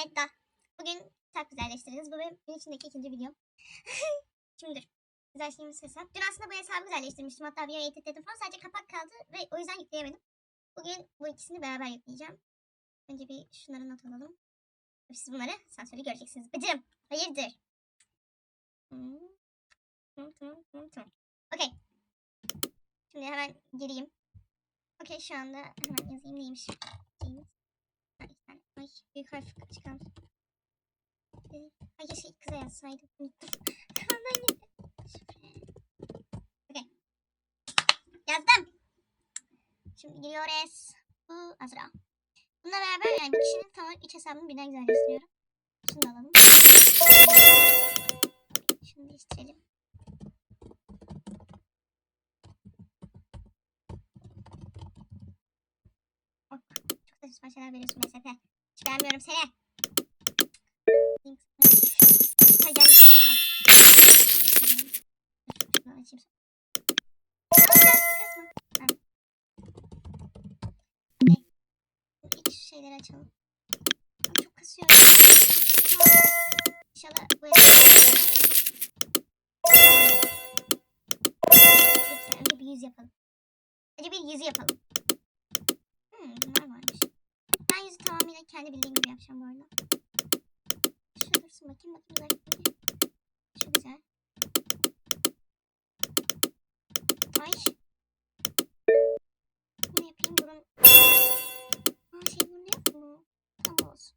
Planetta. Bugün hesap güzelleştireceğiz. Bu benim içindeki ikinci videom. Şimdi dur. Güzelleştirdiğimiz hesap. Dün aslında bu hesabı güzelleştirmiştim. Hatta videoyu editledim falan. Sadece kapak kaldı ve o yüzden yükleyemedim. Bugün bu ikisini beraber yükleyeceğim. Önce bir şunları not alalım. Siz bunları sansürlü göreceksiniz. Bıcım. Hayırdır? Hmm. Tamam tamam tamam tamam. Okey. Şimdi hemen gireyim. Okey şu anda hemen yazayım neymiş. Şeyimiz. Ay büyük harf çıkan. Ee, Ay şey kıza yazsaydım. Unuttum. Okey. Yazdım. Şimdi giriyoruz. Bu Azra. Bununla beraber yani kişinin tam olarak üç hesabını birden güzelleştiriyorum. Şunu da alalım. Şunu değiştirelim. Ok. Çok saçma şeyler veriyorsun MSF. Hiç beğenmiyorum seni. Şeyleri açalım. Çok kasıyor. İnşallah bu Lütfen önce bir yüz yapalım. Önce bir yüzü yapalım. Hmm, bunlar varmış. Ben yüzü tamamıyla kendi bildiğim gibi yapacağım bu arada. Şu dursun bakayım bakayım güzel gibi. Şu güzel. Ay. Ne yapayım burun. Aa şey burnu yok mu? Tamam olsun.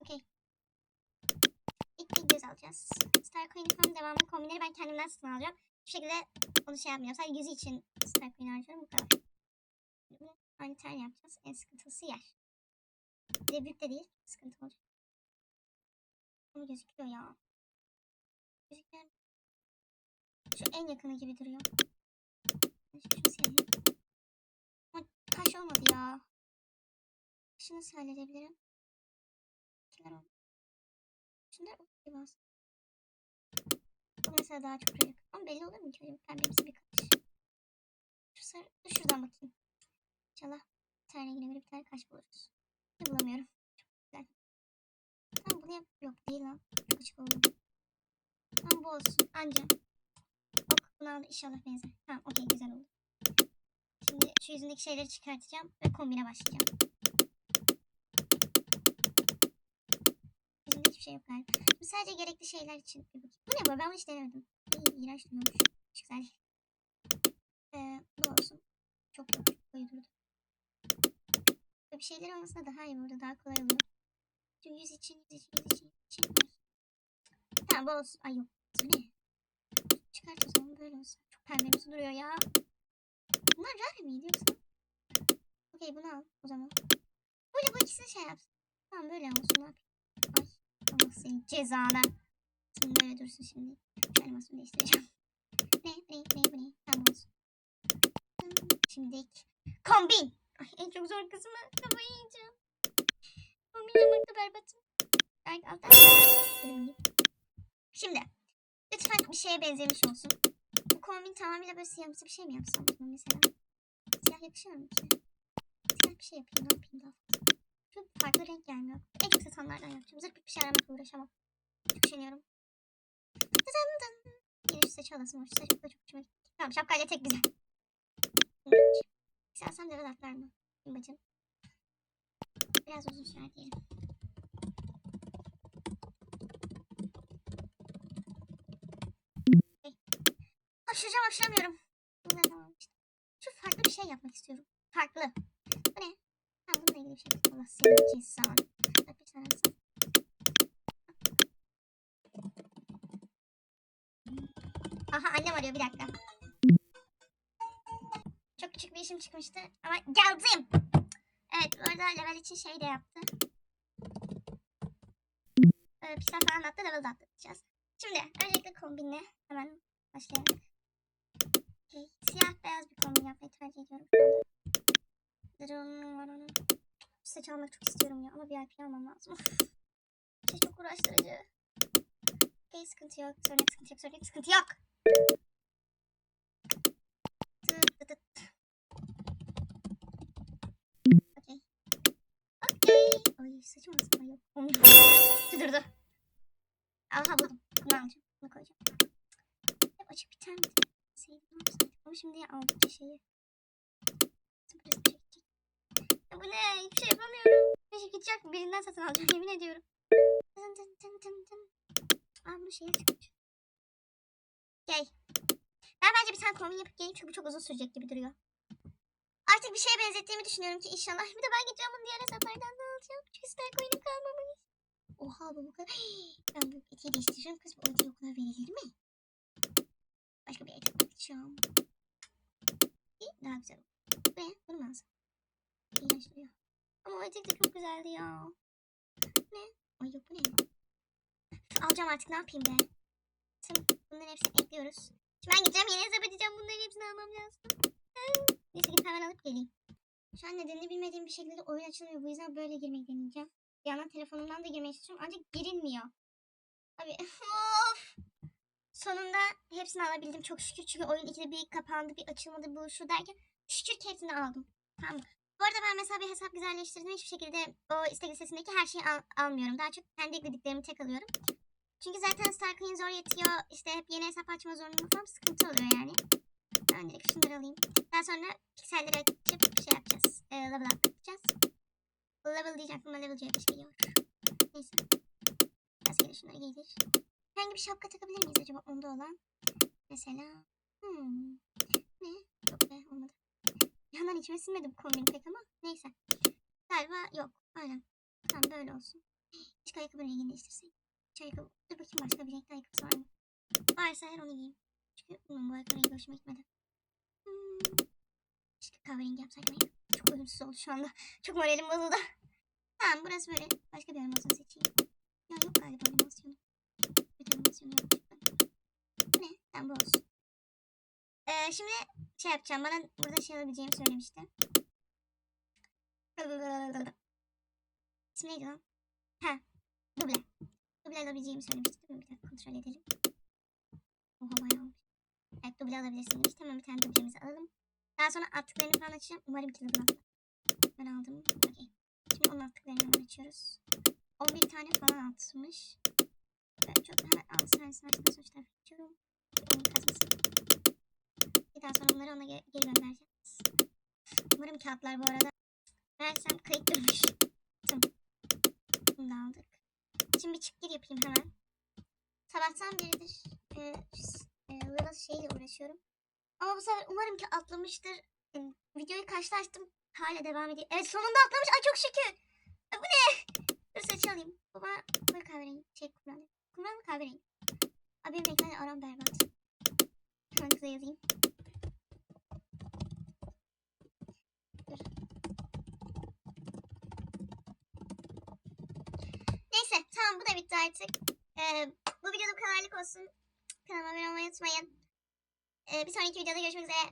Okey. İlk bir göz alacağız. Star Coin Farm devamlı kombinleri ben kendimden satın alacağım. Bu şekilde onu şey yapmayacağım. Sadece yüzü için Star Coin harcıyorum bu kadar. Bunu aynı tel yapacağız. En sıkıntılısı yer. Bir de büyük de değil. Sıkıntı olacak. Ama gözüküyor ya. Gözüküyor. Şu en yakını gibi duruyor. Ama kaş olmadı ya. Kaşı nasıl halledebilirim? Şunlar oldu. Şunlar. Bu mesela daha çok renk. Ama belli olur mu ki öyle pembemsi bir kaş? Şu sarı, şuradan bakayım. İnşallah bir tane yine bir tane kaş buluruz. Ne bulamıyorum. Çok güzel. Tamam bunu yap. Yok değil lan. Çok açık oldu. Tamam bu olsun. Anca. Ok bunu al inşallah benzer. Tamam okey güzel oldu. Şimdi şu yüzündeki şeyleri çıkartacağım ve kombine başlayacağım. Yüzümde hiçbir şey yok galiba. Bu sadece gerekli şeyler için. Bu ne bu? Ben bunu hiç denemedim. İyi, iğrenç. Hiç güzel. Ee, bu olsun. Çok yok. Koyu durdu. Böyle bir şeyler olmasına daha iyi burada. Daha kolay oluyor. Şu yüz için, yüz için, yüz için, yüz için. Tamam bu olsun. Ay yok. Bu ne? Çıkart o zaman böyle olsun. Çok pembemsi duruyor ya. Bunlar rare miydi yoksa? Okey bunu al o zaman. Böyle bu ikisini şey yapsın. Tamam böyle olsun ne yapayım. Ay Allah senin cezana. Sen böyle dursun şimdi. Animasyonu değiştireceğim. Ne ne ne bu ne? Tamam olsun. Şimdi kombin. Ay, en çok zor kısmı kafayı yiyeceğim. Kombin yapmakta berbatım. Ay alttan. Şimdi lütfen bir şeye benzemiş olsun. Bu kombin tamamıyla böyle siyahımsı bir şey mi yapsam mesela? Siyah yakışıyor mu ki? Siyah bir şey yapayım ne yapayım daha fazla. Şu farklı renk gelmiyor. En kötü tonlardan yapacağım. Zırh bir şey aramakla uğraşamam. Çok üşeniyorum. Şu saçı da çok hoşuma gitti. Tamam şapkayla tek güzel. İstersen level atlar mı? Bacım. Biraz uzun sürer diyelim. Tamam işte. Şu farklı bir şey yapmak istiyorum. Farklı. Bu ne? Ha bununla ilgili bir şey. Allah senin cezanı. Bak bir tane atsam. Aha annem arıyor bir dakika. Çok küçük bir işim çıkmıştı ama geldim. Evet bu arada level için şey de yaptı. Ee, piksel falan attı level de atlatacağız. Şimdi öncelikle kombinle hemen başlayalım. Okay. Siyah beyaz bir kombin yapmayı tercih ediyorum. Dırım. Saç almak çok istiyorum ya ama VIP almam lazım. şey çok uğraştırıcı. Okay, sıkıntı yok. Yok, sıkıntı yok, yok, sıkıntı yok. Ay saçım aslında yok. Durdu. Aha buldum. Bunu alacağım. Koyacağım. Hep açık biter mi? Sevdim. Ama şimdi aldıkça şeyi. Burası bir şey. Ya bu ne? Hiçbir şey yapamıyorum. Bir şey gidecek. Birinden satın alacağım yemin ediyorum. Tın. Aa bunu şeye çıkmış. Gel. Ben bence bir tane kombin yapıp geleyim çünkü çok uzun sürecek gibi duruyor. Artık bir şeye benzettiğimi düşünüyorum ki inşallah. Bir de ben gideceğim bunu diğer hesaplardan da alacağım. Çünkü Star Coin'im kalmamış. Oha bu bu kadar. Ben bu etiği değiştireceğim kız. Bu etiği o kadar verilir mi? Başka bir etek bakacağım. İyi, daha güzel oldu. Bu ne? Bunu mu? İğrenç duruyor. Ama o etek de çok güzeldi ya. Ne? Ay yok bu ne? Alacağım artık ne yapayım be. Şimdi bunların hepsini ekliyoruz. Şimdi ben gideceğim yeni hesap edeceğim. Bunların hepsini almam lazım. Neyse gidip hemen alıp geleyim. Şu an nedenini bilmediğim bir şekilde oyun açılmıyor. Bu yüzden böyle girmeyi deneyeceğim. Bir yandan telefonumdan da girmeyi istiyorum. Ancak girilmiyor. Abi of. Sonunda hepsini alabildim çok şükür. Çünkü oyun ikide bir kapandı, bir açılmadı, bu şu derken şükür ki hepsini aldım. Tamam? Bu arada ben mesela bir hesap güzelleştirdim. Hiçbir şekilde o istek listesindeki her şeyi al- almıyorum. Daha çok kendi eklediklerimi tek alıyorum. Çünkü zaten Star Coin zor yetiyor. İşte hep yeni hesap açma zorunluluğu falan sıkıntı oluyor yani. Ben direkt şunları alayım. Daha sonra pikselleri açıp şey yapacağız. E, level up yapacağız. Level diyeceğim aklıma level C5 geliyor. Neyse. Rastgele şunları giydir. Herhangi bir şapka takabilir miyiz acaba onda olan? Mesela. Hmm. Ne? Yok be olmadı. Yandan içime sinmedi bu kombin pek ama. Neyse. Galiba yok. Aynen. Tamam böyle olsun. Hiç ayakkabı rengini değiştirsek. Hiç ayakkabı. Dur bakayım başka bir renkli ayakkabısı var mı? Varsa eğer onu giyeyim. Çünkü bilmiyorum, bu ayakkabı hoşuma gitmedi. Hmm. İşte kahverengi yapsaydım ya. Çok uyumsuz oldu şu anda. Çok moralim bozuldu. Tamam burası böyle. Başka bir animasyon seçeyim. Ya yok galiba animasyonu. Bir animasyonu. Bu ne? Tamam bu olsun. Ee, şimdi şey yapacağım. Bana burada şey alabileceğimi söylemişti. İsmi neydi lan? Ha. Duble. Duble alabileceğimi söylemişti. Dur bir dakika kontrol edelim. Oha bayağı olmuş. Evet duble alabilirsin demişti. Hemen bir tane dublemizi alalım. Daha sonra attıklarını falan açacağım. Umarım ki duble. Ben aldım. Okey. Şimdi onun attıklarını hemen açıyoruz. 11 tane falan atmış. Ben çok hemen al sensin açma sonuçlar açıyorum. Onun kazmasın. Bir daha sonra bunları ona ge- geri göndereceğiz. Umarım kağıtlar bu arada. Meğersem kayıt durmuş. Tamam. Bunu da aldık. Şimdi bir çık gir yapayım hemen. Sabahtan beridir e, e, Lila şeyle uğraşıyorum. Ama bu sefer umarım ki atlamıştır. E, videoyu karşılaştım. Hala devam ediyor. Evet sonunda atlamış. Ay çok şükür. E, bu ne? Dur saçı alayım. Bu bana koyu kahverengi. Şey kumral. Kumral mı kahverengi? Abi benim renklerle aram berbat. Hemen kıza yazayım. Neyse tamam bu da bitti artık. Ee, bu videoda bu kadarlık olsun. Kanalıma abone olmayı unutmayın. Ee, bir sonraki videoda görüşmek üzere.